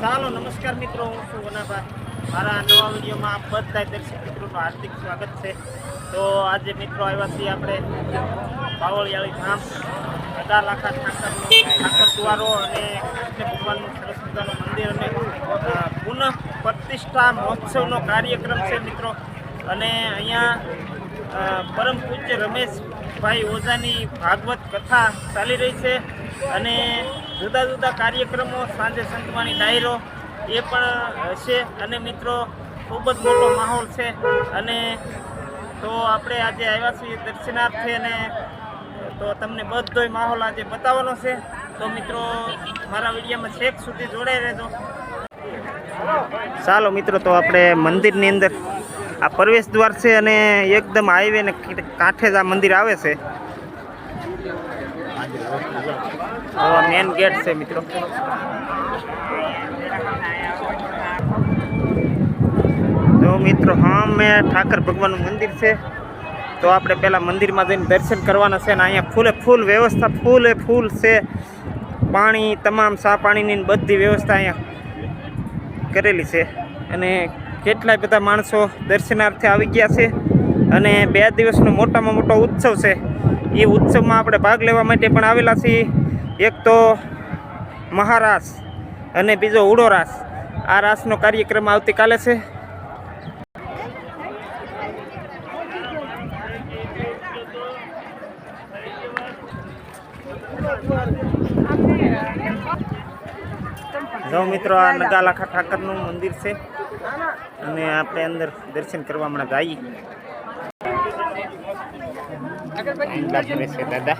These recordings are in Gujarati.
ચાલો, નમસ્કાર મિત્રો, હું છું વનાભા મારા નવા વિડીયોમાં બધા દર્શક મિત્રોનું હાર્દિક સ્વાગત છે. તો આજે મિત્રો આવ્યા છીએ આપણે બાવળિયાળી ધામ અઢાર લાખા ઠાકરનું ઠાકર દ્વારો અને કૃષ્ણ ભગવાનનું સરસ મજાનું મંદિર અને પુનઃ પ્રતિષ્ઠા મહોત્સવનો કાર્યક્રમ છે મિત્રો. અને અહીંયા પરમ પૂજ્ય રમેશભાઈ ઓઝાની ભાગવત કથા ચાલી રહી છે. અને જુદા જુદા કાર્યક્રમો, સાંજે સંતવાણી ડાયરો, એ પણ હશે. અને મિત્રો, ખૂબ જ મોટો માહોલ છે. અને તો આપણે આજે આવ્યા છીએ દર્શનાર્થે અને તો તમને બધોય માહોલ આજે બતાવવાનો છે. તો મિત્રો, મારા વિડીયોમાં છેક સુધી જોડાઈ રહેજો. ચાલો મિત્રો, તો આપણે મંદિરની અંદર આ પ્રવેશ દ્વાર છે અને એકદમ હાઈવે ને કાંઠે જ આ મંદિર આવે છે. મેન ગેટ છે મિત્રો. જો મિત્રો, હા, મેં ઠાકર ભગવાનનું મંદિર છે. તો આપણે પહેલાં મંદિરમાં જઈને દર્શન કરવાના છે અને અહીંયા ફૂલે ફૂલ વ્યવસ્થા, ફૂલે ફૂલ છે. પાણી, તમામ સા પાણીની બધી વ્યવસ્થા અહીંયા કરેલી છે. અને કેટલાય બધા માણસો દર્શનાર્થે આવી ગયા છે અને બે દિવસનો મોટામાં મોટો ઉત્સવ છે. એ ઉત્સવમાં આપણે ભાગ લેવા માટે પણ આવેલા છીએ. એક તો મહારાસ અને બીજો ઉડો રાસ આ રાસનો કાર્યક્રમ આવતીકાલે છે. જો મિત્રો, આ નગાલાખા ઠાકરનું મંદિર છે. અને આપણે અંદર દર્શન કરવા હમણાં જઈએ દાદા.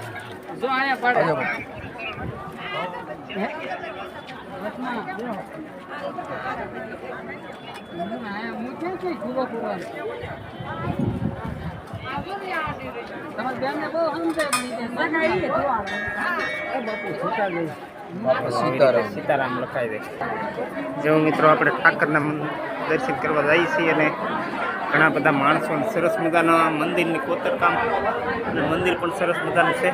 સીતારામ. સીતારામ. લખાઈ દે. જો મિત્રો આપણે ઠાકરના દર્શન કરવા જઈએ છીએ અને ઘણા બધા માણસો સરસ મજાના મંદિરની કોતરકામ અને મંદિર પણ સરસ મજાનું છે.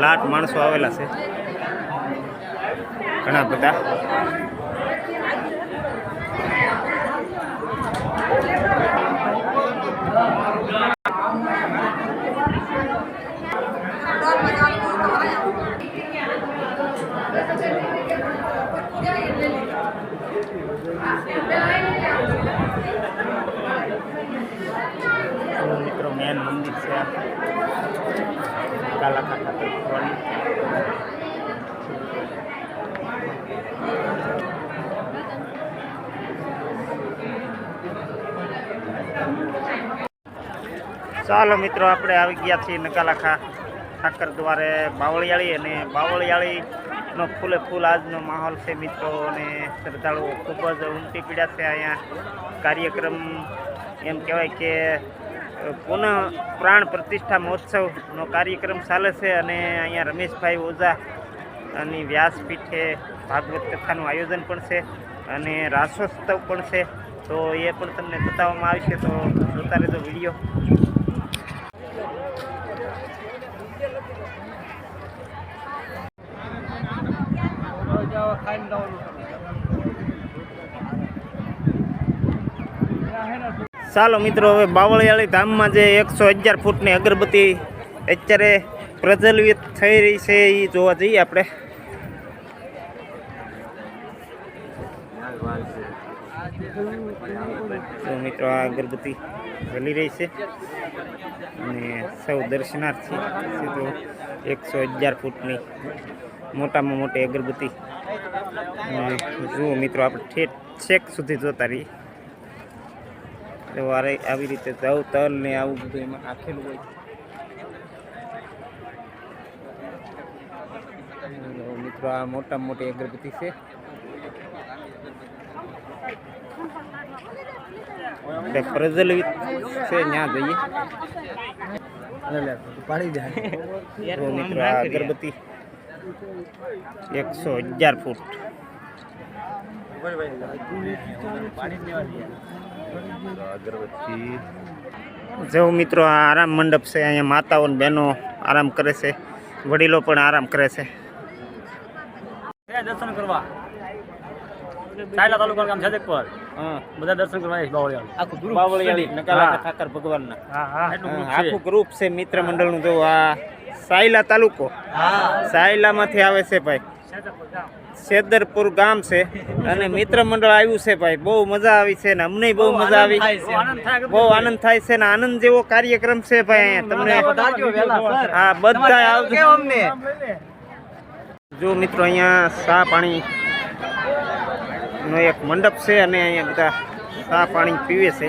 લાટ માણસો આવેલા છે. ઘણા બધા. મિત્રો મેન મંદિર છે. ચાલો મિત્રો, આપણે આવી ગયા છીએ નકાલાખા ઠાકર દ્વારે બાવળિયાળી અને બાવળિયાળીનો ફૂલે ફૂલ આજનો માહોલ છે મિત્રો અને શ્રદ્ધાળુઓ ખૂબ જ ઉમટી પીડ્યા છે અહીંયા કાર્યક્રમ, એમ કહેવાય કે પુનઃ પ્રાણ પ્રતિષ્ઠા મહોત્સવનો કાર્યક્રમ ચાલે છે અને અહીંયા રમેશભાઈ ઓઝા અને વ્યાસપીઠે ભાગવત કથાનું આયોજન પણ છે અને રાસોત્સવ પણ છે. તો એ પણ તમને બતાવવામાં આવશે તો જોતા રહેજો વીડિયો. ચાલો મિત્રો, હવે બાવળિયાળી ધામમાં જે એકસો અગિયાર ફૂટની અગરબત્તી અત્યારે પ્રજ્વલિત થઈ રહી છે એ જોવા જઈએ આપણે. તો મિત્રો, આ અગરબત્તી જલી રહી છે. અને સૌ દર્શનાર્થી એકસો અગિયાર ફૂટની મોટામાં મોટી અગરબત્તી જુઓ મિત્રો આપણે ઠેઠ છેક સુધી જોતા રહીએ. વારે આવી રીતે જવ તલ ને આવું બધું એમાં નાખેલું હોય. મિત્રો આ મોટામાં મોટી અગરબત્તી છે. એટલે પ્રજ્વલિત છે ત્યાં જઈએ. પાડી મિત્રો આ અગરબત્તી એકસો અગિયાર ફૂટ. જો મિત્રો આ આરામ મંડપ છે અહીંયા માતાઓ બહેનો આરામ કરે છે વડીલો પણ આરામ કરે છે. દર્શન કરવા. સાયલા તાલુકા ગામ છેદેકપર બધા દર્શન કરવા આવીશ બાવળિયાળી. નકાલા ઠાકર ભગવાનના. એટલું હા, ગ્રુપ છે. આખું ગ્રુપ છે મિત્ર મંડળનું જો આ સાયલા તાલુકો. સાયલામાંથી આવે છે ભાઈ. સેદરપુર ગામ છે અને મિત્ર મંડળ આવ્યું છે ભાઈ. બહુ મજા આવી છે ને અમને બહુ મજા આવી. બહુ આનંદ થાય છે. બહુ આનંદ થાય છે. ને આનંદ જેવો કાર્યક્રમ છે ભાઈ તમને. હા બધા આવજો. અમને? જો મિત્રો અહીંયા સા પાણી નો એક મંડપ છે અને અહીંયા બધા સા પાણી પીવે છે.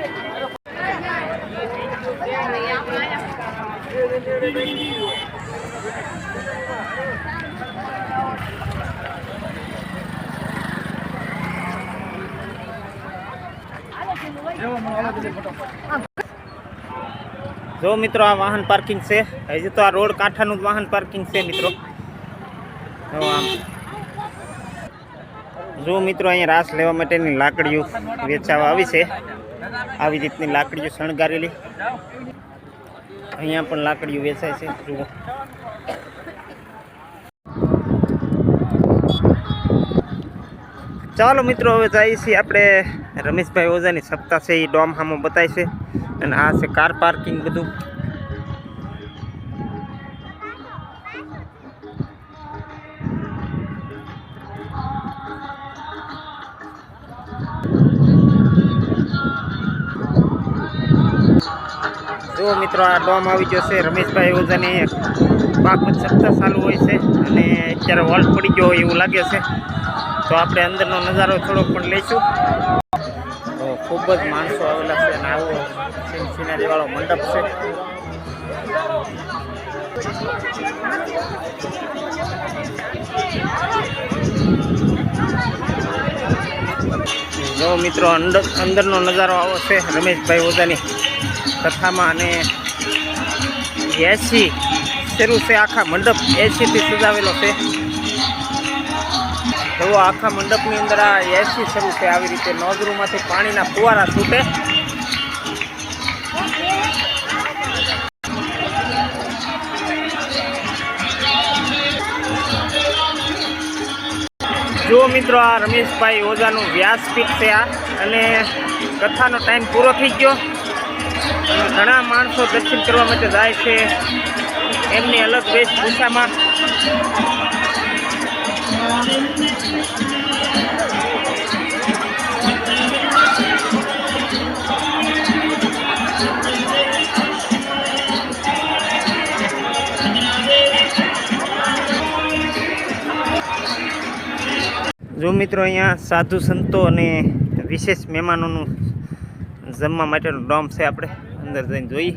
જો મિત્રો, આ વાહન પાર્કિંગ છે. હજી તો આ રોડ કાંઠાનું જ વાહન પાર્કિંગ છે, મિત્રો. જો મિત્રો, અહીંયા રાસ લેવા માટેની લાકડીઓ વેચાવા આવી છે. આવી રીતની લાકડીઓ શણગારેલી. અહીંયા પણ લાકડીઓ વેચાય છે, જુઓ. ચાલો મિત્રો, હવે જઈએ છીએ આપણે રમેશભાઈ ઓઝાની સપ્તાહ છે એ ડોમ હામો બતાય છે. અને આ છે કાર પાર્કિંગ બધું. જો મિત્રો આ ડોમ આવી ગયો છે, રમેશભાઈ ઓઝાની પાકવત સપ્તાહ ચાલુ હોય છે અને અત્યારે વોલ્ટ પડી ગયો એવું લાગે છે. તો આપણે અંદરનો નજારો થોડોક પણ લઈશું. તો ખૂબ જ માણસો આવેલા છે અને આવો સિનારીવાળો મંડપ છે. જો મિત્રો અંદર અંદરનો નજારો આવો છે, રમેશભાઈ ઓઝાની. કથામાં અને એસી શરૂ છે, આખા મંડપ એસીથી સજાવેલો છે. એવો આખા મંડપની અંદર આ એસી શરૂ છે, આવી રીતે નોઝરૂમાંથી પાણીના ફુવારા છૂટે. જો મિત્રો, આ રમેશભાઈ ઓઝાનું વ્યાસપીઠ છે આ, અને કથાનો ટાઈમ પૂરો થઈ ગયો. ઘણા માણસો દર્શન કરવા માટે જાય છે. એમની અલગ વેશભૂષામાં. જો મિત્રો અહીંયા સાધુ સંતો અને વિશેષ મહેમાનોનું જમવા માટેનો ડોમ છે આપણે. અંદર જઈને જોઈએ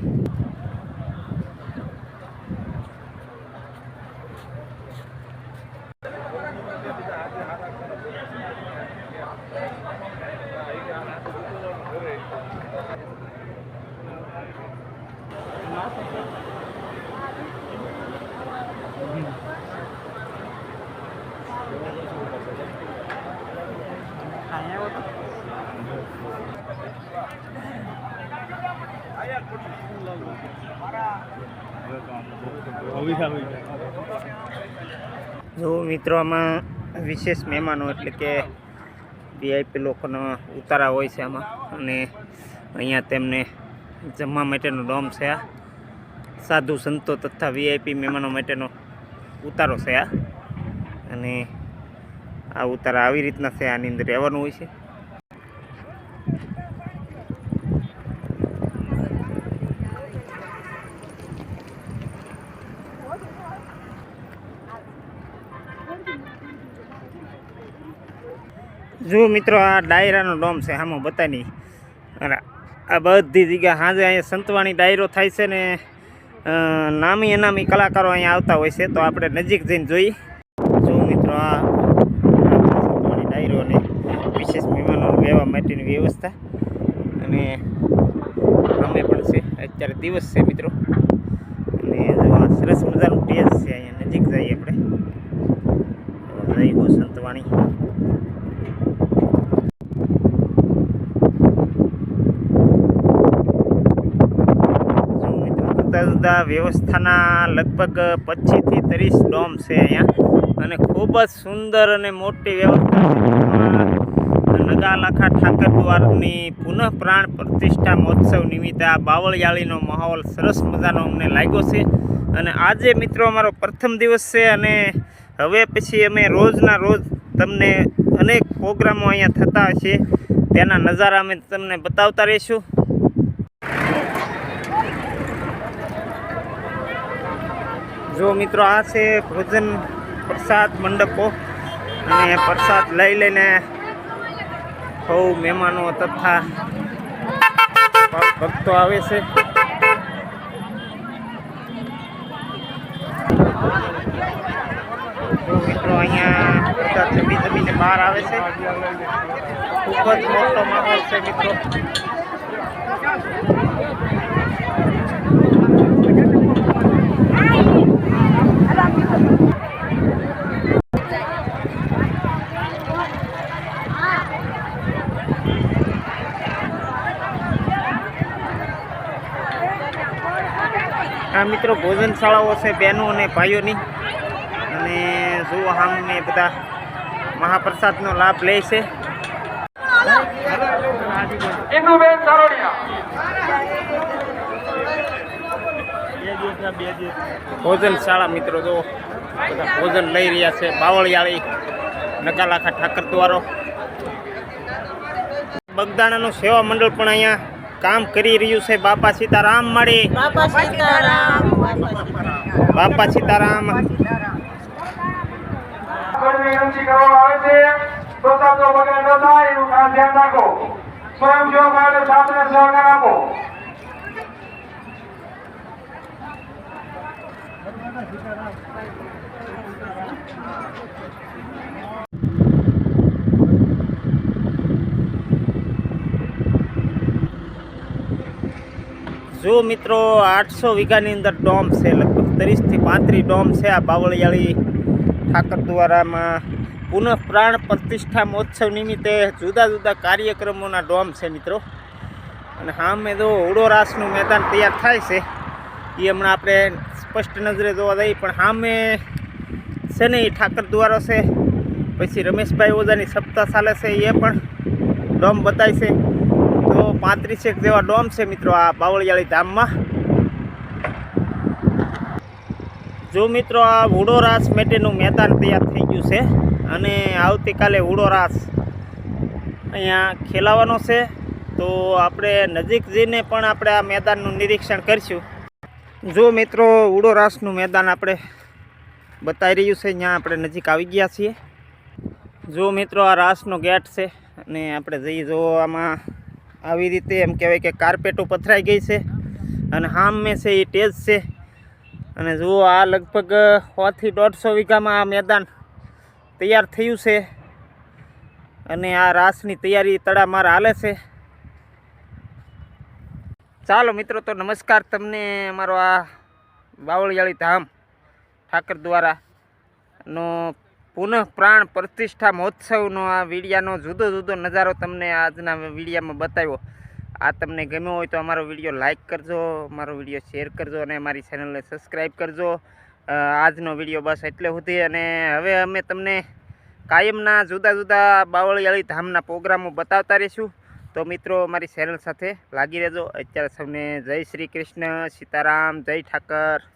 જો મિત્રો, આમાં વિશેષ મહેમાનો એટલે કે વીઆઈપી લોકોનો ઉતારા હોય છે આમાં. અને અહીંયા તેમને જમવા માટેનો ડોમ છે આ. સાધુ સંતો તથા વીઆઈપી મહેમાનો માટેનો ઉતારો છે આ. અને આ ઉતારા આવી રીતના છે, આની અંદર રહેવાનું હોય છે. જો મિત્રો, આ ડાયરાનો ડોમ છે આમાં બતાની અને આ બધી જગ્યા સાંજે અહીંયા સંતવાણી ડાયરો થાય છે ને નામી અનામી કલાકારો અહીંયા આવતા હોય છે, તો આપણે નજીક જઈને જોઈ જો મિત્રો, આ સંતવાણી ડાયરો અને વિશેષ મહેમાનોને રહેવા માટેની વ્યવસ્થા. અને અમે પણ છે, અત્યારે દિવસ છે મિત્રો. અને જો સરસ મજાનું ટેજ છે, અહીંયા નજીક જઈએ આપણે. જઈ હો સંતવાણી જો મિત્રો જુદા વ્યવસ્થાના લગભગ પચીસથી ત્રીસ ડોમ છે અહીંયા. અને ખૂબ જ સુંદર અને મોટી વ્યવસ્થા. નગાલાખા ઠાકર દ્વારની પુનઃ પ્રાણ પ્રતિષ્ઠા મહોત્સવ નિમિત્તે આ બાવળિયાળીનો માહોલ સરસ મજાનો અમને લાગ્યો છે. અને આજે મિત્રો અમારો પ્રથમ દિવસ છે અને હવે પછી અમે રોજના રોજ તમને અનેક પ્રોગ્રામો અહીંયા થતા હશે. તેના નજારા અમે તમને બતાવતા રહીશું. જો મિત્રો આ છે ભોજન પ્રસાદ મંડપો. અને પ્રસાદ લઈ લઈને બહુ મહેમાનો તથા ભક્તો આવે છે. મિત્રો અહીંયા બધા જમી જમીને બહાર આવે છે. ખૂબ જ મોટો માહોલ છે મિત્રો. આ મિત્રો ભોજનશાળાઓ છે બહેનો અને ભાઈઓની. અને જુઓ સામે બધા મહાપ્રસાદનો લાભ લે છે. ઇન્દુબેન સારોડિયા. ભોજનશાળા મિત્રો જો બધા ભોજન લઈ રહ્યા છે. બાવળિયાળી નકાલાખા ઠાકર દ્વારો. બગદાણાનું સેવા મંડળ પણ અહીંયા કામ કરી રહ્યું છે. બાપા સીતારામ મળી. બાપા સીતારામ. બાપા સાથે સહકાર વિનંતી કરવામાં આવે છે પ્રસાદો વગર ન થાય એનું ખાસ ધ્યાન રાખો સ્વયંસેવક માટે સાથે સહકાર આપો જો મિત્રો, આઠસો વીઘાની અંદર ડોમ છે, લગભગ ત્રીસથી પાંત્રીસ ડોમ છે આ બાવળિયાળી ઠાકર દ્વારામાં. પુનઃ પ્રતિષ્ઠા મહોત્સવ નિમિત્તે જુદા જુદા કાર્યક્રમોના ડોમ છે મિત્રો. અને સામે જો ઉડોરાસનું મેદાન તૈયાર થાય છે એ હમણાં આપણે સ્પષ્ટ નજરે જોવા જઈએ પણ સામે છે ને એ ઠાકર દ્વારો છે. પછી રમેશભાઈ ઓઝાની સપ્તાહ ચાલે છે, એ પણ ડોમ બતાય છે. તો પાંત્રીસેક જેવા ડોમ છે મિત્રો આ બાવળિયાળી ધામમાં. જો મિત્રો આ હુડોરાસ માટેનું મેદાન તૈયાર થઈ ગયું છે, અને આવતીકાલે હુડોરાસ અહીંયા ખેલાવાનો છે, તો આપણે નજીક જઈને પણ આપણે આ મેદાનનું નિરીક્ષણ કરીશું. જો મિત્રો ઉડો રાસનું મેદાન આપણે બતાવી રહ્યું છે, ત્યાં આપણે નજીક આવી ગયા છીએ. જો મિત્રો, આ રાસનો ગેટ છે અને આપણે જઈએ જો આમાં આવી રીતે એમ કહેવાય કે કાર્પેટો પથરાઈ ગઈ છે અને હામે છે એ ટેજ છે. અને જુઓ આ લગભગ સોથી દોઢસો વીઘામાં આ મેદાન તૈયાર થયું છે અને આ રાસની તૈયારી તડામાર હાલે છે. ચાલો મિત્રો, તો નમસ્કાર તમને અમારો આ બાવળિયાળી ધામ ઠાકર દ્વારા નો પુનઃ પ્રાણ પ્રતિષ્ઠા મહોત્સવનો આ વિડીયાનો જુદો જુદો નજારો તમને આજના વિડીયામાં બતાવ્યો. આ તમને ગમ્યો હોય તો અમારો વીડિયો લાઈક કરજો, અમારો વીડિયો શેર કરજો અને અમારી ચેનલને સબસ્ક્રાઈબ કરજો. આજનો વીડિયો બસ એટલે સુધી અને હવે અમે તમને કાયમના જુદા જુદા બાવળિયાળી ધામના પ્રોગ્રામો બતાવતા રહીશું. તો મિત્રો મારી ચેનલ સાથે લાગી રહેજો. અત્યારે સૌને જય શ્રી કૃષ્ણ, સીતારામ, જય ઠાકર.